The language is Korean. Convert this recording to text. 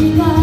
네가